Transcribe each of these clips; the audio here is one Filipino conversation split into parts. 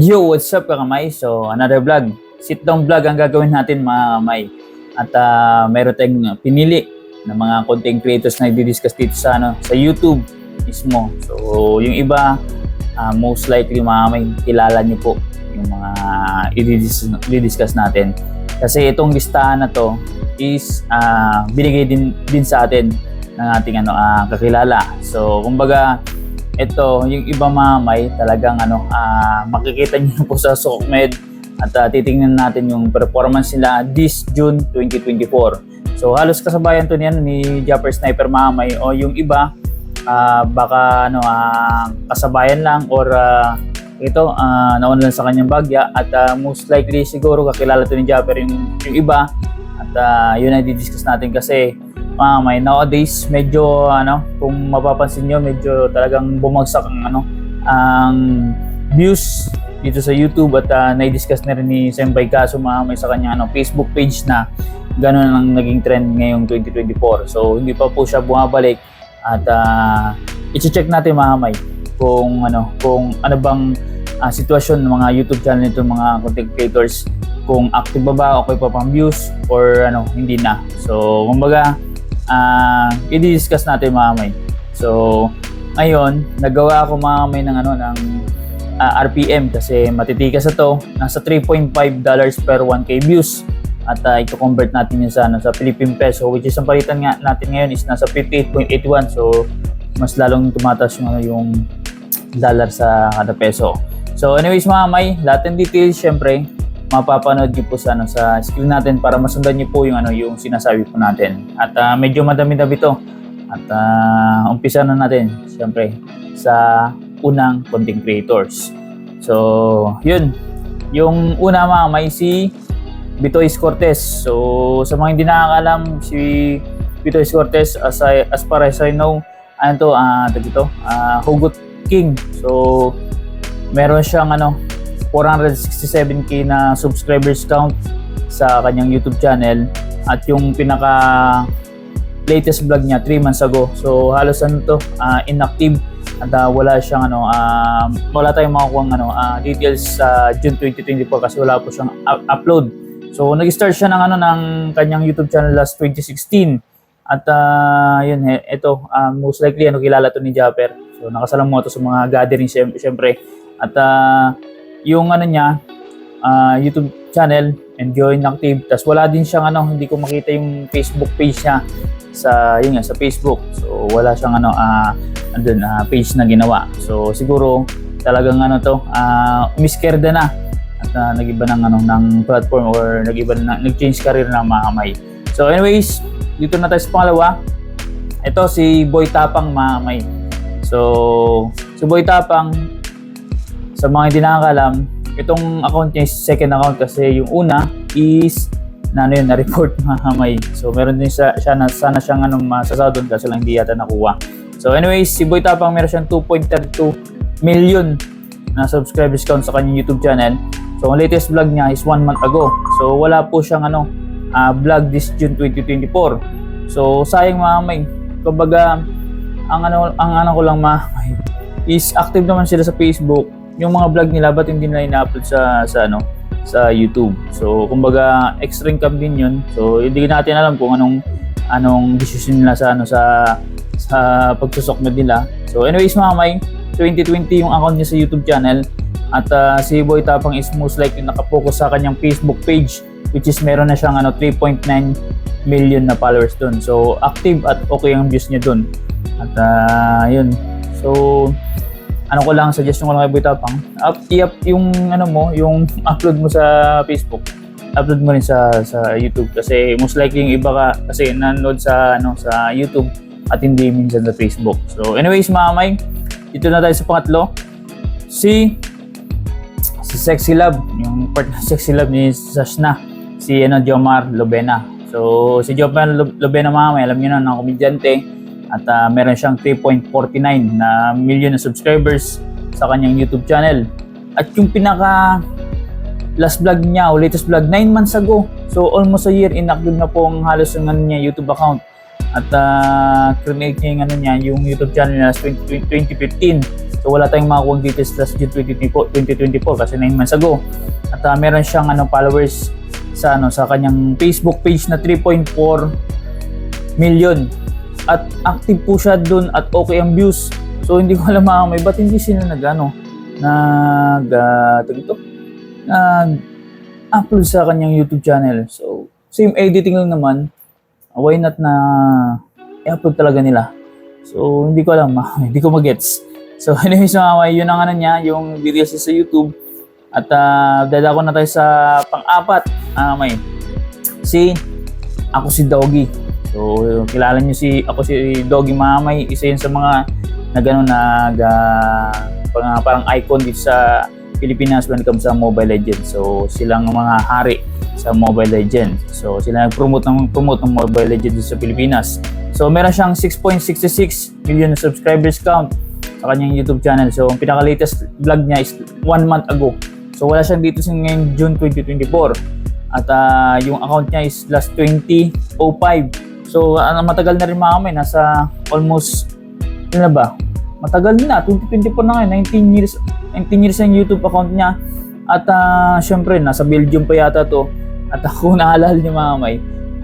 Yo, what's up kakamay? So, another vlog. Sit down vlog ang gagawin natin mga kamay. At ah, meron tayong pinili ng mga content creators na i-discuss dito sa, ano, sa YouTube mismo. So, yung iba, ah, most likely mga kamay, kilala niyo po yung mga i-dis- i-discuss natin. Kasi itong listahan na to is ah, binigay din, din sa atin ng ating ano, ah, kakilala. So, kumbaga, ito, yung iba mamay, talagang ano, ah, makikita niyo po sa SOCMED at ah, titingnan natin yung performance nila this June 2024. So halos kasabayan to niyan ni Japper Sniper mamay o yung iba ah, baka ano ah, kasabayan lang or ah, ito ah, nauna lang sa kanyang bagya at ah, most likely siguro kakilala to ni Japper yung, yung iba at ah, yun ang di-discuss natin kasi mamay nowadays medyo ano kung mapapansin nyo medyo talagang bumagsak ang ano ang views dito sa YouTube at uh, na-discuss na rin ni Senpai Kaso mamay sa kanya ano Facebook page na ganun ang naging trend ngayong 2024 so hindi pa po siya bumabalik at uh, i-check natin mamay kung ano kung ano bang ah, sitwasyon ng mga YouTube channel nito mga content creators kung active ba ba okay pa pang views or ano hindi na. So kumbaga ah i-discuss natin mamay. So ngayon nagawa ako mamay ng ano ng ah, RPM kasi matitikas na to nasa 3.5 dollars per 1k views. At uh, i-convert natin yun sa, ano, sa Philippine Peso which is ang palitan nga natin ngayon is nasa 58.81 so mas lalong tumataas yung, ano, yung dollar sa kada peso. So anyways mga may, lahat ng details syempre mapapanood niyo po sa ano sa screen natin para masundan niyo po yung ano yung sinasabi po natin. At ah, medyo madami-dami to. At ah, umpisa na natin syempre sa unang content creators. So, yun. Yung una mga may si Bitoys Cortez. So, sa mga hindi nakakalam, si Bitoys Cortez, as, I, as far as I know, ano to, uh, dito, ah, Hugot King. So, meron siyang ano, 467k na subscribers count sa kanyang YouTube channel at yung pinaka latest vlog niya 3 months ago. So halos ano to, ah, inactive at ah, wala siyang ano ah, wala tayong makukuha ano ah, details sa June 2024 kasi wala po siyang up- upload. So nag-start siya ng ano ng kanyang YouTube channel last 2016. At ah, yun ito ah, most likely ano kilala to ni Japper. So nakasalamuha to sa mga gathering syem- syempre. At ah, yung ano niya ah, YouTube channel enjoy active. Tapos wala din siyang ano, hindi ko makita yung Facebook page niya sa yun nga sa Facebook. So wala siyang ano ah andun ah, page na ginawa. So siguro talagang ano to ah umiskerda na at ah, nag-iba ng ano ng platform or nag-iba na nag-change career ng mga kamay. So anyways, dito na tayo sa pangalawa. Ito si Boy Tapang mga kamay. So si Boy Tapang sa mga hindi nakakalam, itong account niya is second account kasi yung una is na ano yun, na-report mga kamay. So meron din siya, siya na, sana siyang ano, masasahod doon kasi lang hindi yata nakuha. So anyways, si Boy Tapang meron siyang 2.32 million na subscribers count sa kanyang YouTube channel. So ang latest vlog niya is one month ago. So wala po siyang ano, ah, vlog this June 2024. So sayang mga kamay. Kumbaga, ang ano, ang ano ko lang mga kamay, is active naman sila sa Facebook. Yung mga vlog nila, ba't hindi nila ina-upload sa, sa ano, sa YouTube. So, kumbaga, extra income din yun. So, hindi natin alam kung anong anong decision nila sa ano sa sa pagsusokmed nila. So, anyways, mga may 2020 yung account niya sa YouTube channel at ah, si Boy Tapang is most likely nakapokus sa kanyang Facebook page which is meron na siyang ano 3.9 million na followers doon. So, active at okay ang views niya doon. At ah, yun. So, ano ko lang, suggestion ko lang kay Boy Tapang, up, i-up yung ano mo, yung upload mo sa Facebook, upload mo rin sa sa YouTube kasi most likely yung iba ka kasi nanonood sa ano sa YouTube at hindi minsan sa Facebook. So anyways, mga kamay, dito na tayo sa pangatlo. Si si Sexy Love, yung part ng Sexy Love ni Sashna, si ano Jomar Lobena. So si Jomar Lo- Lobena mga kamay, alam niyo na, ng komedyante, at ah, meron siyang 3.49 na million na subscribers sa kanyang YouTube channel. At yung pinaka last vlog niya o latest vlog 9 months ago. So almost a year inactive na po ang halos yung ano niya YouTube account. At uh, create niya yung ano niya yung YouTube channel niya last 20, 2015. So wala tayong makakuha details last June 2024, 2024 kasi 9 months ago. At ah, meron siyang ano, followers sa ano sa kanyang Facebook page na 3.4 million. At active po siya doon at okay ang views. So hindi ko alam may ba't hindi sila nag ano, nag uh, ito, nag upload sa kanyang YouTube channel. So same editing lang naman. Why not na i-upload talaga nila? So hindi ko alam, hindi ko magets. So anyways mga may, yun ang ano niya, yung videos sa YouTube. At uh, dadako na tayo sa pang-apat. Ah, may si ako si Doggy. So, kilala niyo si ako si Doggy Mamay, isa yun sa mga nag ano, nag ah, parang, icon dito sa Pilipinas when it comes sa Mobile Legends. So, silang mga hari sa Mobile Legends. So, sila nag-promote ng promote ng Mobile Legends sa Pilipinas. So, meron siyang 6.66 million subscribers count sa kanyang YouTube channel. So, ang pinaka-latest vlog niya is one month ago. So, wala siyang dito sa ngayon June 2024. At ah, yung account niya is last 2005. So, ano, matagal na rin mga kami. Nasa almost, ano ba? Matagal na. 2024 na ngayon. 19 years, 19 years ang YouTube account niya. At ah, syempre, nasa Belgium pa yata to. At ako naalala niyo mga kamay.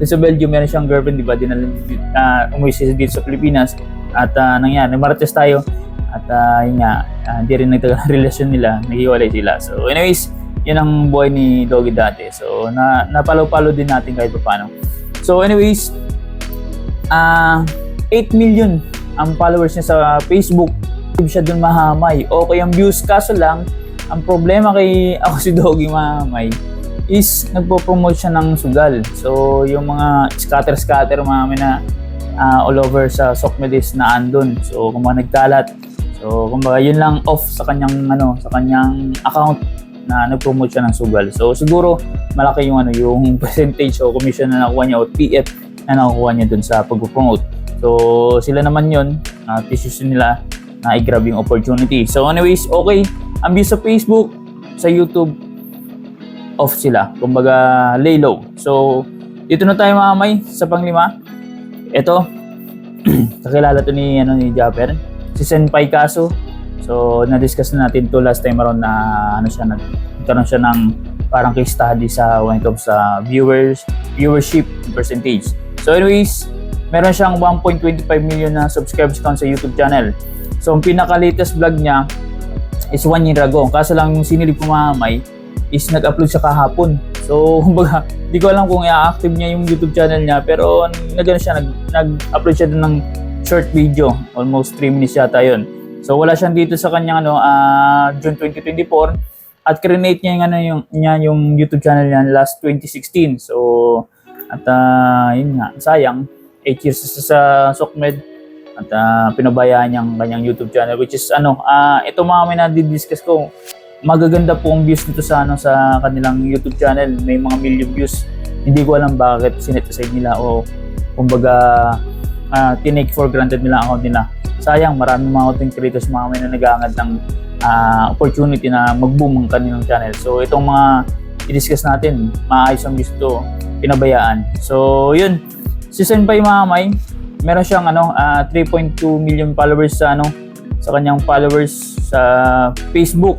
Sa Belgium, meron siyang girlfriend, di ba? Dinala uh, umuwi siya dito sa Pilipinas. At ah, nangyari, marites tayo. At ah, yun nga, hindi rin nagtagal ang relasyon nila. Naghiwalay sila. So anyways, yun ang buhay ni Doggy dati. So na napalo-palo din natin kahit pa paano. So anyways, ah 8 million ang followers niya sa Facebook. Hindi siya dun mahamay. Okay ang views kaso lang, ang problema kay ako si Doggy mahamay is nagpo-promote siya ng sugal. So yung mga scatter-scatter mga na ah, all over sa Sokmedis na andun. So kung mga nagkalat. So kumbaga yun lang off sa kanyang ano, sa kanyang account na nag-promote siya ng sugal. So siguro malaki yung ano yung percentage o commission na nakuha niya o PF na nakukuha niya dun sa pag-promote. So sila naman yun, uh, decision nila na i-grab yung opportunity. So anyways, okay. Ang views sa Facebook, sa YouTube, off sila. Kumbaga, lay low. So, dito na tayo mamay sa panglima. Ito, kakilala to ni, ano, ni Japper. Si Senpai Kaso. So, na-discuss na natin to last time around na ano siya, nagkaroon siya ng parang case study sa when it comes sa viewers, viewership percentage. So anyways, meron siyang 1.25 million na subscribers count sa YouTube channel. So ang pinaka-latest vlog niya is one year ago. Kaso lang yung sinilip ko mamay is nag-upload siya kahapon. So, kumbaga, di ko alam kung i-active niya yung YouTube channel niya pero nagano siya, nag, nag-upload siya dun ng short video. Almost 3 minutes yata yun. So, wala siyang dito sa kanyang ano, ah, June 2024 at create niya yung, ano, yung, niya yung YouTube channel niya last 2016. So, at ah, yun nga, sayang, 8 years sa, sa SOCMED at ah, pinabayaan niya ang kanyang YouTube channel which is ano, ah ito mga may na-discuss ko, magaganda po ang views nito sa ano sa kanilang YouTube channel. May mga million views. Hindi ko alam bakit sinet aside nila o kumbaga uh, tinake for granted nila ang account nila. Sayang, maraming mga content creators mga may na nag ng ah, opportunity na mag-boom ang kanilang channel. So itong mga i-discuss natin, maayos ang views to, pinabayaan. So yun, si Senpai Mamay, meron siyang ano ah, 3.2 million followers sa ano sa kanyang followers sa Facebook.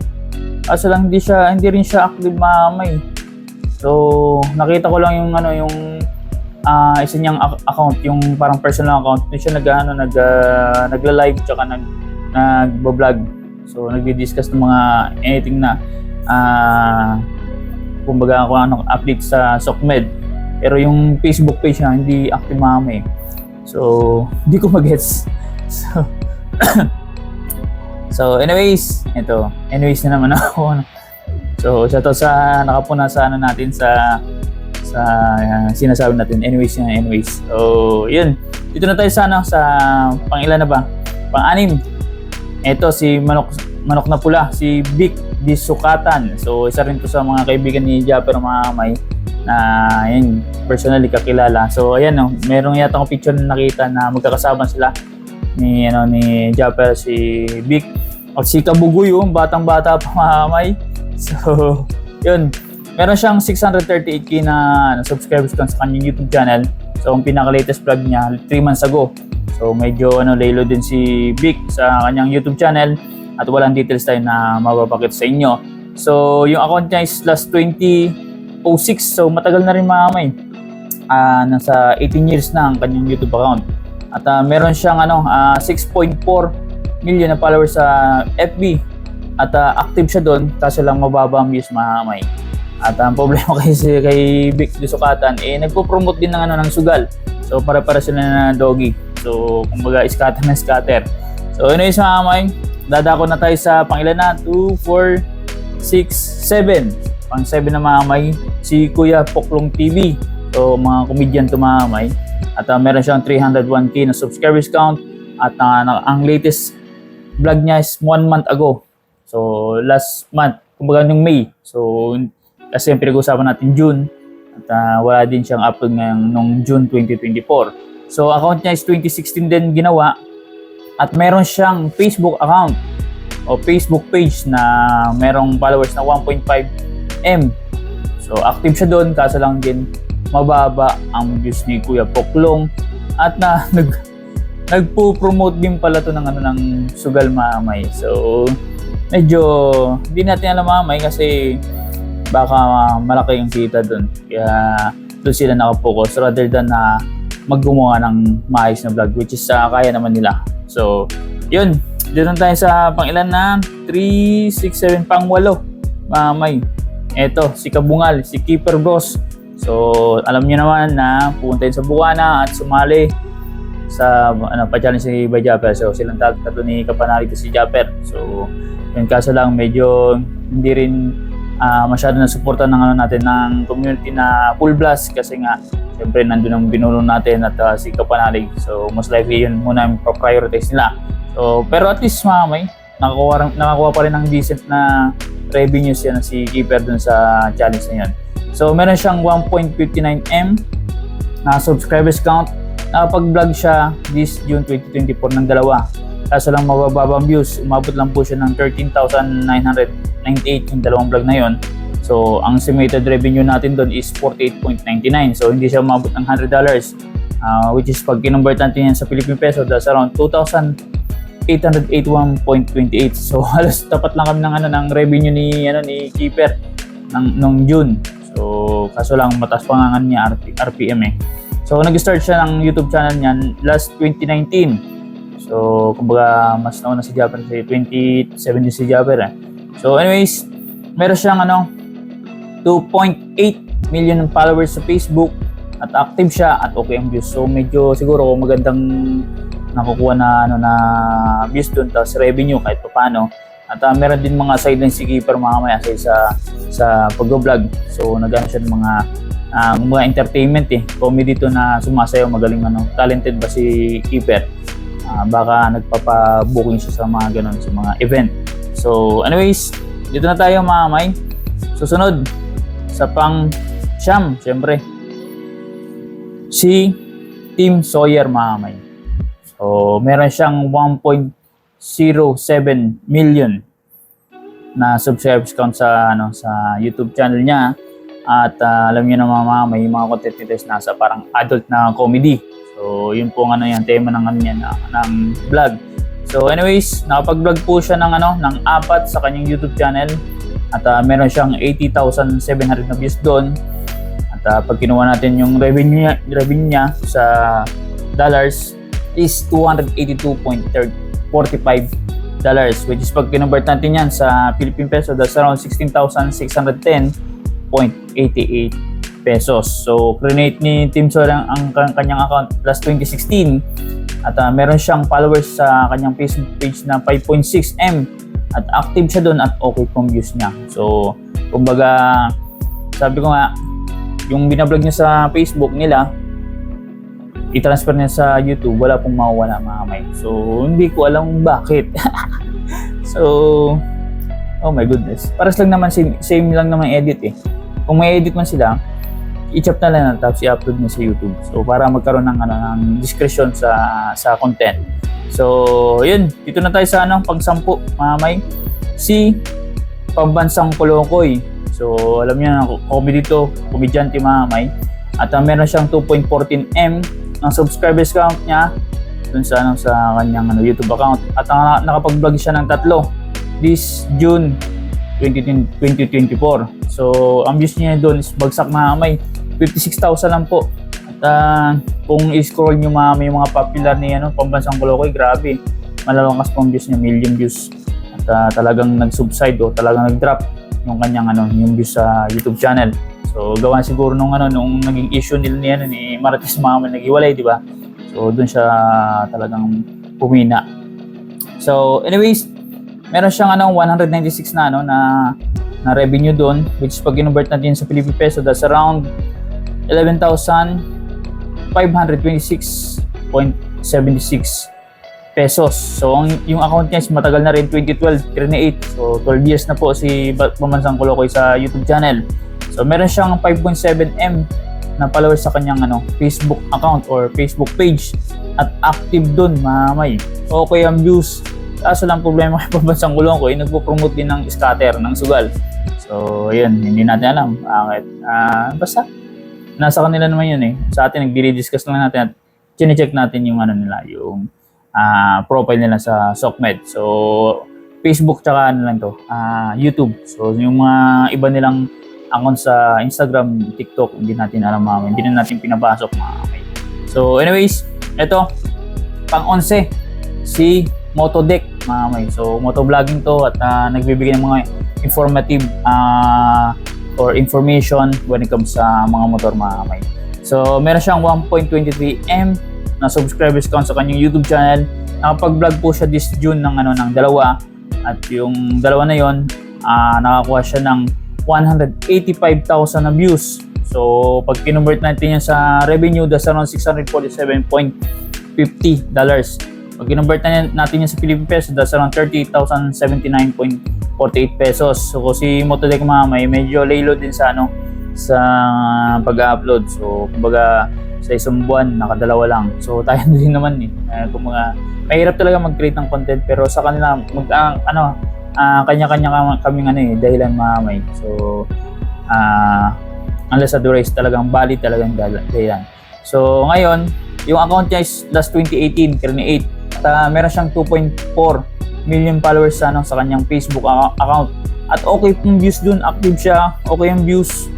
Kaso lang hindi siya hindi rin siya active mamay. So, nakita ko lang yung ano yung ah isa niyang ac- account, yung parang personal account. Hindi siya nag ano nag ah, nagla-live tsaka nag nagbo-vlog. So, nagdi-discuss ng mga anything na ah kumbaga kung ano update sa SOCMED. Pero yung Facebook page niya hindi active mamay. So, hindi ko magets. So, so anyways, ito. Anyways na naman ako. So, shoutout sa nakapuna sa ano natin sa sa uh, sinasabi natin. Anyways na anyways. So, yun. Dito na tayo sa ano, sa pangilan na ba? Pang-anim. Ito si Manok Manok na Pula, si Vic Disukatan. So, isa rin to sa mga kaibigan ni Japper mga kamay na yun, personally kakilala. So ayan no, merong yata akong picture na nakita na magkakasama sila ni ano ni Japper si Vic at si Kabugoy yung batang-bata pa mamay. So yun, meron siyang 638k na ano, subscribers doon sa kanyang YouTube channel. So ang pinaka-latest vlog niya 3 months ago. So medyo ano laylo din si Vic sa kanyang YouTube channel. at walang details tayo na mapapakita sa inyo. So, yung account niya is last 2006. So, matagal na rin mamay. Ah, nasa 18 years na ang kanyang YouTube account. At ah, meron siyang ano, ah, 6.4 million na followers sa FB. At ah, active siya doon, kaso lang mababa ang views mamay. At ang problema kasi kay Vic Dusukatan, eh nagpo-promote din ng ano ng sugal. So para-para sila na doggy. So kumbaga scatter na scatter. So anyways mga kamay, dadako na tayo sa pangilan na 2, 4, 6, 7. Pang 7 na mga kamay, si Kuya Poklong TV. So mga komedyan kamay. At ah, meron siyang 301k na subscribers count. At na- ang latest vlog niya is one month ago. So last month, kumbaga nung May. So kasi yung pinag-usapan natin June at ah, wala din siyang upload ngayong nung June 2024. So account niya is 2016 din ginawa at meron siyang Facebook account o Facebook page na merong followers na 1.5 M. So active siya doon kaso lang din mababa ang views ni Kuya Poklong at na nag nagpo-promote din pala to ng ano ng sugal mamay. So medyo hindi natin alam mamay kasi baka malaki yung kita doon. Kaya doon sila nakapokus rather than na maggumawa ng maayos na vlog which is ah, kaya naman nila. So, yun. Dito tayo sa pangilan na 3, 6, 7, pang 8. Mamay. Eto, si Kabungal, si Keeper Bros. So, alam niyo naman na pupunta sa Bukana at sumali sa ano pa-challenge si Bay Japper. So, silang tat- tatlo ni Kapanali to si Japper. So, yun kaso lang medyo hindi rin ah, masyado na suporta ng ano natin ng community na full blast kasi nga syempre nandun ang binuno natin at ah, si Kapanalig. So most likely yun muna yung prioritize nila. So pero at least mamay nakakuha, nakakuha pa rin ng decent na revenues yan si Keeper dun sa challenge na yun. So meron siyang 1.59M na subscribers count. Nakapag-vlog siya this June 2024 ng dalawa. Kaso lang mabababa views. Umabot lang po siya ng 13,998 yung dalawang vlog na yon. So, ang estimated revenue natin doon is 48.99. So, hindi siya umabot ng $100. ah, which is pag kinonvert natin yan sa Philippine Peso, that's around 2,881.28. So, halos tapat lang kami ng, ano, ng revenue ni, ano, ni Keeper ng, nung June. So, kaso lang mataas pa nga niya RP, RPM eh. So, nag-start siya ng YouTube channel niyan last 2019. So, kumbaga, mas nauna si Japper kasi 2017 si Japper eh. So, anyways, meron siyang ano, 2.8 million followers sa Facebook at active siya at okay ang views. So, medyo siguro magandang nakukuha na ano na views doon tapos revenue kahit pa paano. At ah, meron din mga sideline si Keeper mamaya sa sa, sa pag-vlog. So, nagano siya ng mga ah, mga entertainment eh. Comedy to na sumasayaw, magaling ano. Talented ba si Keeper? Ah, baka nagpapa-booking siya sa mga ganun, sa mga event. So, anyways, dito na tayo mga may. Susunod, sa pang siyam, syempre, si Tim Sawyer mga may. So, meron siyang 1.07 million na subscribers count sa ano sa YouTube channel niya at ah, alam niyo na mga may mga content nito nasa parang adult na comedy. So, yun po ang ano yan, tema ng ano yan, ah, ng vlog. So, anyways, nakapag-vlog po siya ng ano, ng apat sa kanyang YouTube channel. At ah, meron siyang 80,700 na views doon. At ah, pag kinuha natin yung revenue niya, revenue niya sa dollars is 282.45 dollars which is pag kinonvert natin yan sa Philippine peso that's around 16,610.88 pesos. So, create ni Tim Sawyer ang, ang kan- kanyang account plus 2016 at ah, meron siyang followers sa kanyang Facebook page na 5.6M at active siya doon at okay pong views niya. So, kumbaga, sabi ko nga, yung binablog niya sa Facebook nila, i-transfer niya sa YouTube, wala pong mawawala mga kamay. So, hindi ko alam bakit. so, oh my goodness. Paras lang naman, same, same lang naman edit eh. Kung may edit man sila, i-chop na lang tapos i-upload niya sa YouTube. So, para magkaroon ng, ano, ng discretion sa, sa content. So, yun. Dito na tayo sa ano, pagsampu, mga may. Si Pambansang Kolokoy. So, alam niyo na, comedy to, komedyante mga may. At uh, meron siyang 2.14M ng subscribers count niya dun sa ano sa kanyang ano, YouTube account. At uh, nakapag-vlog siya ng tatlo. this June 2020 2024. So, ang views niya doon is bagsak na may 56,000 lang po. At ah, kung i-scroll nyo mga, may mga popular ni ano, pambansang Kolokoy, grabe. Malalakas po ang views niya, million views. At ah, talagang nag-subside o talagang nag-drop yung kanyang ano, yung views sa YouTube channel. So, gawa siguro nung ano, nung naging issue nila ni, ano, ni Marites Mama naghiwalay, di ba? So, doon siya talagang pumina. So, anyways, meron siyang ano, 196 na ano na na revenue doon which pag convert natin sa Philippine peso that's around 11,526.76 pesos. So ang yung account niya is matagal na rin 2012 create. So 12 years na po si Pamansang Kolokoy sa YouTube channel. So meron siyang 5.7M na followers sa kanyang ano, Facebook account or Facebook page at active doon mamay. Okay ang views. Kaso lang problema kay Pamansang Kolokoy, nagpo-promote din ng scatter, ng sugal. So, yun, hindi natin alam. Bakit? Ah, basta, nasa kanila naman yun eh. Sa atin, nagdi-discuss lang natin at chine-check natin yung ano nila, yung ah, profile nila sa SOCMED. So, Facebook tsaka ano lang to, ah, YouTube. So, yung mga iba nilang account sa Instagram, TikTok, hindi natin alam mga hindi na natin pinapasok mga kamay. So, anyways, eto, pang 11, si Motodeck mga kamay. So, motovlogging to at ah, nagbibigay ng mga informative ah, or information when it comes sa mga motor mga kamay. So, meron siyang 1.23M na subscribers count sa kanyang YouTube channel. Nakapag-vlog po siya this June ng ano ng dalawa at yung dalawa na yon ah, nakakuha siya ng 185,000 na views. So, pag kinonvert natin yan sa revenue, that's around 647.50 dollars. Pag kinonvert na- natin yan sa Philippine peso, that's around 38,079.48 pesos. So, si Motodek Mamay, medyo laylo din sa ano, sa pag-upload. So, kumbaga, sa isang buwan, nakadalawa lang. So, tayo din naman eh. Uh, kumbaga, mahirap talaga mag-create ng content pero sa kanila, mag, ah, ano, ah, kanya-kanya kam- kaming ano eh, dahilan mamay. So, ah, unless sa race talagang valid talagang dahilan. So, ngayon, yung account niya is last 2018, create. At ah, meron siyang 2.4 million followers sa, ano, sa kanyang Facebook account. At okay pong views dun, active siya, okay yung views.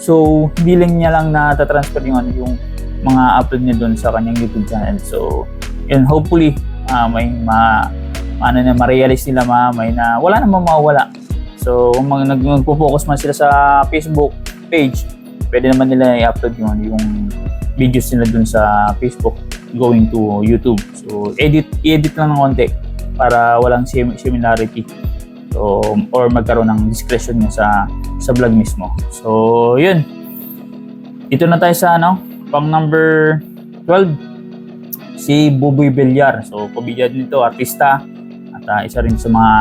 So, hindi niya lang natatransfer yung, ano, yung mga upload niya dun sa kanyang YouTube channel. So, yun, hopefully, ah, may ma, ano na, ma-realize nila mamay na wala namang mawawala. So, kung mag, nag, nagpo-focus man sila sa Facebook page, pwede naman nila i-upload yung, yung videos nila dun sa Facebook going to YouTube. So, edit, edit lang ng konti para walang sim- similarity. So, or magkaroon ng discretion niya sa sa vlog mismo. So, yun. Dito na tayo sa ano, pang number 12 si Buboy Villar. So, komedya nito, artista. At ah, isa rin sa mga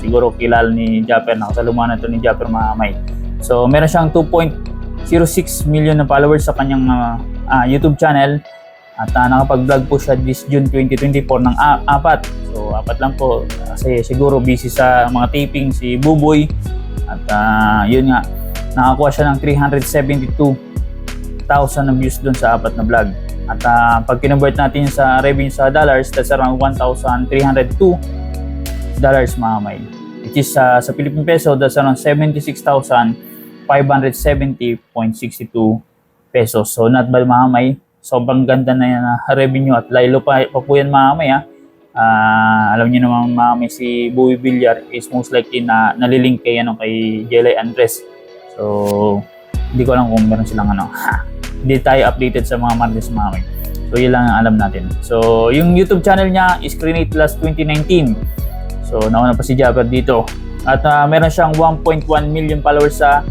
siguro kilala ni Japper. Nakasaluman na ito ni Japper Mahamay. So, meron siyang 2.06 million na followers sa kanyang ah, ah, YouTube channel. At ah, nakapag-vlog po siya this June 2024 ng a- apat. So, apat lang po. Kasi siguro busy sa mga taping si Buboy. At ah, yun nga, nakakuha siya ng 372,000 na views dun sa apat na vlog. At ah, pag kinonvert natin sa revenue sa dollars, that's around 1,302 dollars mga may. Which is ah, sa Philippine peso, that's around 76,570.62 pesos. So not bad mga may. Sobrang ganda na yan na revenue at laylo pa, pa po yan mga may ha. Ah, alam niyo naman mga may si Bowie Villar is most likely na nalilink kay, ano, kay Jelay Andres. So, hindi ko alam kung meron silang ano. Hindi tayo updated sa mga Martes mga may. So, yun lang ang alam natin. So, yung YouTube channel niya is Create Last 2019. So, nauna pa si Jabber dito. At ah, meron siyang 1.1 million followers sa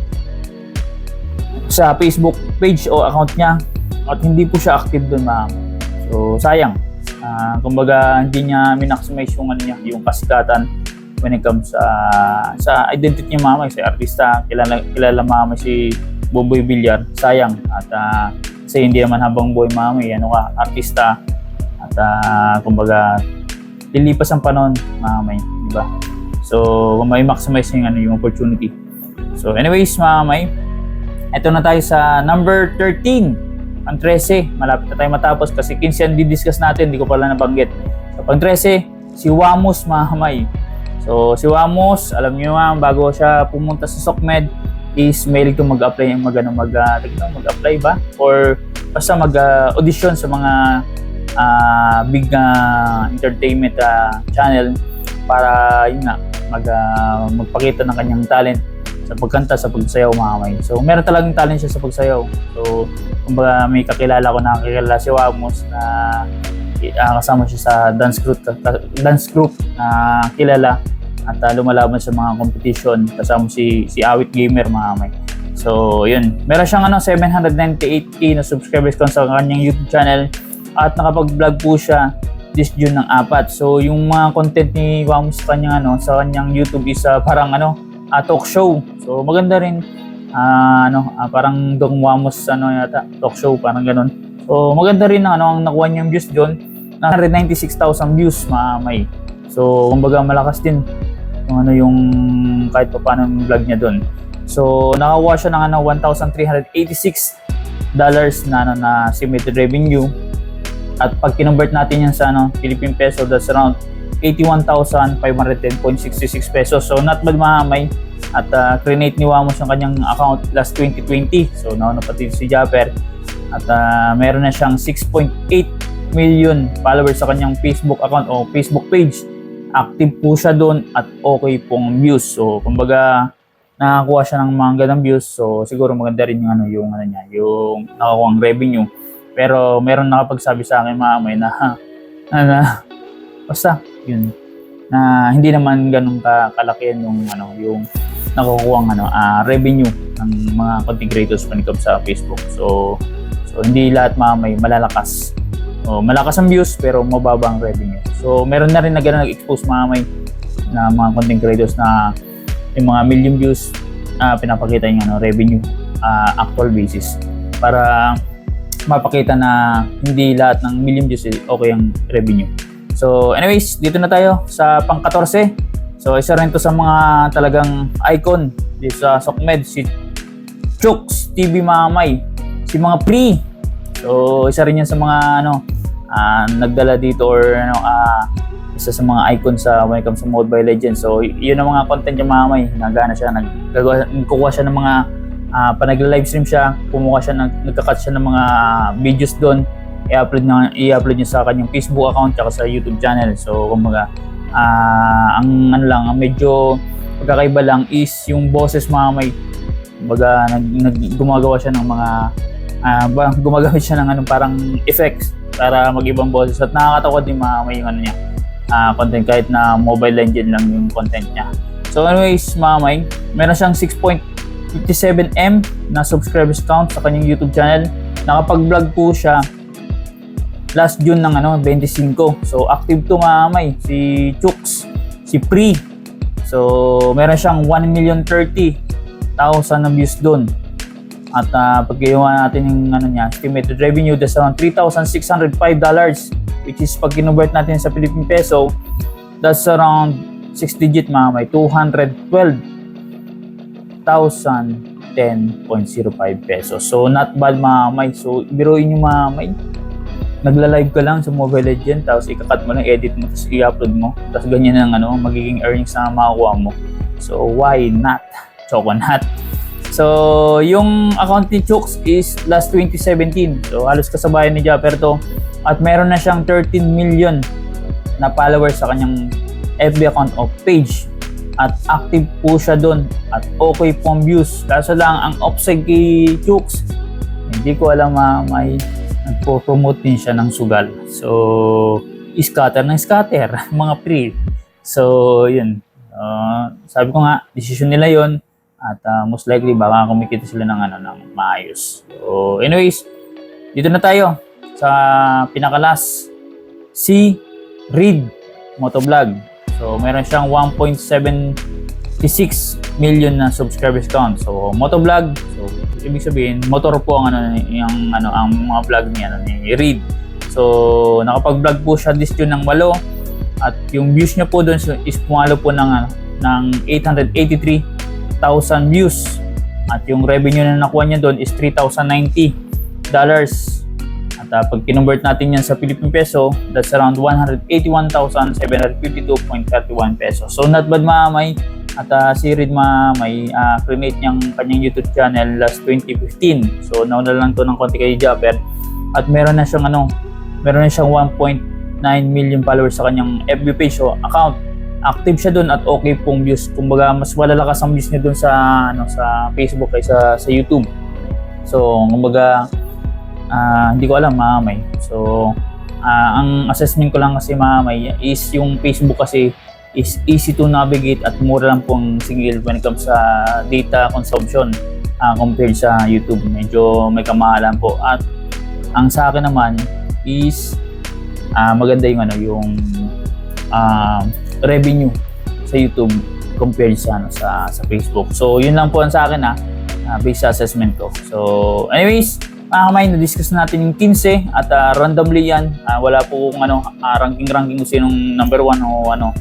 sa Facebook page o account niya. At hindi po siya active doon, ma'am. So, sayang. Ah, kumbaga, hindi niya minaximize yung, ano niya, yung kasikatan when it comes sa sa identity niya mama si artista kilala kilala mama si Boboy Villar sayang at ah, kasi hindi naman habang buhay mama eh, ano ka artista at ah, kumbaga lilipas ang panahon mamay di ba? So may maximize yung ano yung opportunity. So anyways mamay ito na tayo sa number 13 ang 13 malapit na tayo matapos kasi 15 yan di-discuss natin hindi ko pala nabanggit. So pang 13 si Wamos Mahamay So, si Wamos, alam niyo ma'am, bago siya pumunta sa SOCMED, is mail to mag-apply, mag, ano, mag, uh, mag-apply ba? Or basta mag-audition sa mga ah, big ah, entertainment ah, channel para yun nga, mag, ah, magpakita ng kanyang talent sa pagkanta, sa pagsayaw mga kamay. So, meron talagang talent siya sa pagsayaw. So, kumbaga may kakilala ko na kakilala si Wamos na ah, kasama siya sa dance group, dance group na kilala at ah, lumalaban sa mga competition kasama si si Awit Gamer mga kamay. So, yun. Meron siyang ano, 798k na subscribers ko sa kanyang YouTube channel at nakapag-vlog po siya this June ng apat. So, yung mga content ni Wamos sa kanyang, ano, sa kanyang YouTube is ah, parang ano, ah, talk show. So, maganda rin. ah, ano, ah, parang Dong Wamos ano yata, talk show, parang ganun. So, maganda rin ano, ang nakuha niyang views doon. 196,000 views, mga may. So, kumbaga malakas din yung ano yung kahit pa paano yung vlog niya doon. So, nakakuha siya ng ano, 1,386 dollars na ano, na estimated revenue. At pag kinonvert natin yan sa ano, Philippine peso, that's around 81,510.66 pesos. So, not bad mga may. At uh, create ni Wamos yung kanyang account last 2020. So, nauna pati si Japper. At ah, meron na siyang 6.8 million followers sa kanyang Facebook account o Facebook page. Active po siya doon at okay pong views. So, kumbaga, nakakuha siya ng mga ganang views. So, siguro maganda rin yung ano, yung ano niya, yung nakakuha revenue. Pero meron nakapagsabi sa akin mga may na, na, na basta, yun, na hindi naman ganun ka kalaki yung ano, yung nakukuha ano, ah, revenue ng mga content creators when it sa Facebook. So, so hindi lahat mga may malalakas. So, malakas ang views pero mababa ang revenue. So, meron na rin na gano'n nag-expose mga may na mga content creators na yung mga million views na pinapakita yung ano, revenue ah, actual basis para mapakita na hindi lahat ng million views okay ang revenue. So anyways, dito na tayo sa pang-14. So isa rin to sa mga talagang icon dito sa SOCMED, si Chooks TV Mamay, si mga pre. So isa rin yan sa mga ano, ah, nagdala dito or ano, ah, isa sa mga icon sa when it comes to Mobile Legends. So, yun ang mga content niya mamay. Nagana siya, nagkagawa, nagkukuha siya ng mga uh, pa nagla-livestream siya, kumuha siya, nag, nagka-cut siya ng mga videos doon, i-upload, na, i-upload niya sa kanyang Facebook account at sa YouTube channel. So, kumbaga, ah, ang ano lang, ang medyo pagkakaiba lang is yung boses mamay. Kumbaga, nag, nag, gumagawa siya ng mga ah, ba, gumagamit siya ng ano, parang effects para mag-ibang boses at nakakatawa din mamay yung ano niya ah, content kahit na mobile legend lang yung content niya. So anyways, mamay, meron siyang 6.57M na subscribers count sa kanyang YouTube channel. Nakapag-vlog po siya last June ng ano, 25. So active to mamay, si Chooks, si Pri. So meron siyang 1,030,000 na views doon. At uh, pag ginawa natin yung ano niya, estimated revenue, that's around $3,605 which is pag kinonvert natin sa Philippine peso, that's around 6 digit mga may 212,010.05 pesos. So not bad mga may. So biruin nyo mga may. Nagla-live ka lang sa Mobile Legend tapos ikakat mo lang, edit mo, tapos i-upload mo. Tapos ganyan ang ano, magiging earnings na makukuha mo. So why not? Choco not. So, yung account ni Chooks is last 2017. So, halos kasabayan ni Japper to. At meron na siyang 13 million na followers sa kanyang FB account o page. At active po siya doon. At okay pong views. Kaso lang, ang upside kay Chooks, hindi ko alam ma may nagpo-promote din siya ng sugal. So, scatter ng scatter, mga pre. So, yun. Uh, sabi ko nga, decision nila yon at uh, most likely baka kumikita sila ng ano ng maayos. So anyways, dito na tayo sa pinakalas si Reed Motovlog. So meron siyang 1.76 million na subscribers count. So Motovlog, so ibig sabihin motor po ang ano yung ano ang mga vlog niya ano, ni Reed. So nakapag-vlog po siya this June ng 8 at yung views niya po doon is pumalo po ng ano, ng 883 1,000 views. At yung revenue na nakuha niya doon is $3,090 dollars. At uh, pag kinonvert natin yan sa Philippine Peso, that's around 181,752.31 pesos. So not bad mamay. At uh, si Reed mamay, uh, create niyang kanyang YouTube channel last 2015. So nauna lang to ng konti kay Japper. At meron na siyang ano, meron na siyang 1.9 million followers sa kanyang FB page o account. Active siya doon at okay pong views. Kumbaga mas malalakas ang views niya doon sa ano sa Facebook kaysa sa YouTube. So kumbaga ah, hindi ko alam mamay. So ah, ang assessment ko lang kasi mamay is yung Facebook kasi is easy to navigate at mura lang pong single when it comes sa data consumption ah, compared sa YouTube. Medyo may kamahalan po. At ang sa akin naman is ah, maganda yung ano yung ah, revenue sa YouTube compared sa ano sa sa Facebook. So yun lang po ang sa akin ah ah, based sa assessment ko. So anyways, mga kamay, na-discuss natin yung 15 at ah, randomly yan. Ah, wala po kung ano, ah, ranking-ranking kung sinong number 1 o ano.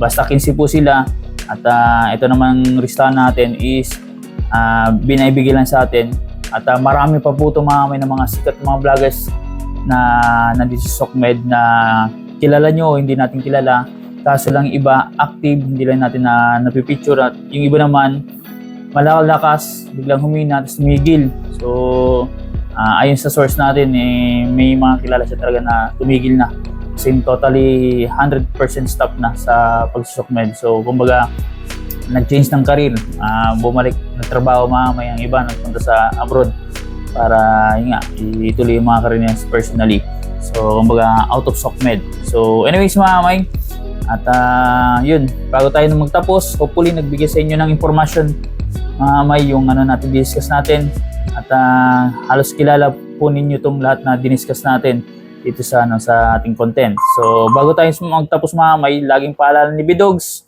Basta 15 po sila. At ah, ito naman listahan natin is ah, binaibigay lang sa atin. At ah, marami pa po ito mga kamay ng mga sikat mga vloggers na nandito sa SOCMED na kilala nyo o hindi natin kilala. Kaso lang iba active, hindi lang natin na napipicture at yung iba naman malalakas, biglang humina, tapos tumigil. So, ah, ayon sa source natin, eh, may mga kilala siya talaga na tumigil na. Kasi totally 100% stop na sa pagsusokmed. So, kumbaga, nag-change ng career, ah, bumalik ng trabaho mamaya ang iba, nagpunta sa abroad para yun nga, ituloy yung mga career niya personally. So, kumbaga, out of SOCMED. So, anyways mga kamay, at ah, yun, bago tayo magtapos, hopefully nagbigay sa inyo ng information mga kamay yung ano natin discuss natin. At ah, halos kilala po ninyo itong lahat na diniscuss natin dito sa ano sa ating content. So, bago tayo magtapos mga kamay, laging paalala ni Bidogs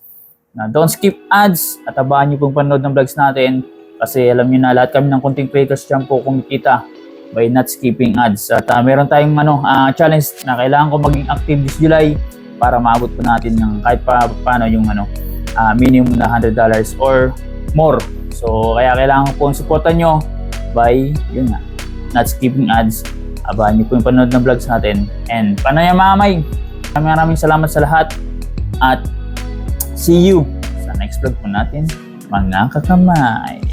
na don't skip ads at abangan niyo pong panood ng vlogs natin kasi alam niyo na lahat kami ng content creators dyan po kumikita by not skipping ads. At ah, meron tayong ano, ah, challenge na kailangan ko maging active this July para maabot po natin ng kahit pa paano yung ano, ah, minimum na $100 or more. So, kaya kailangan ko pong supportan nyo by, yun nga, not skipping ads. Abangan niyo po yung panood ng vlogs natin. And paano yan mga may? Maraming maraming salamat sa lahat. At see you sa next vlog po natin, mga kakamay.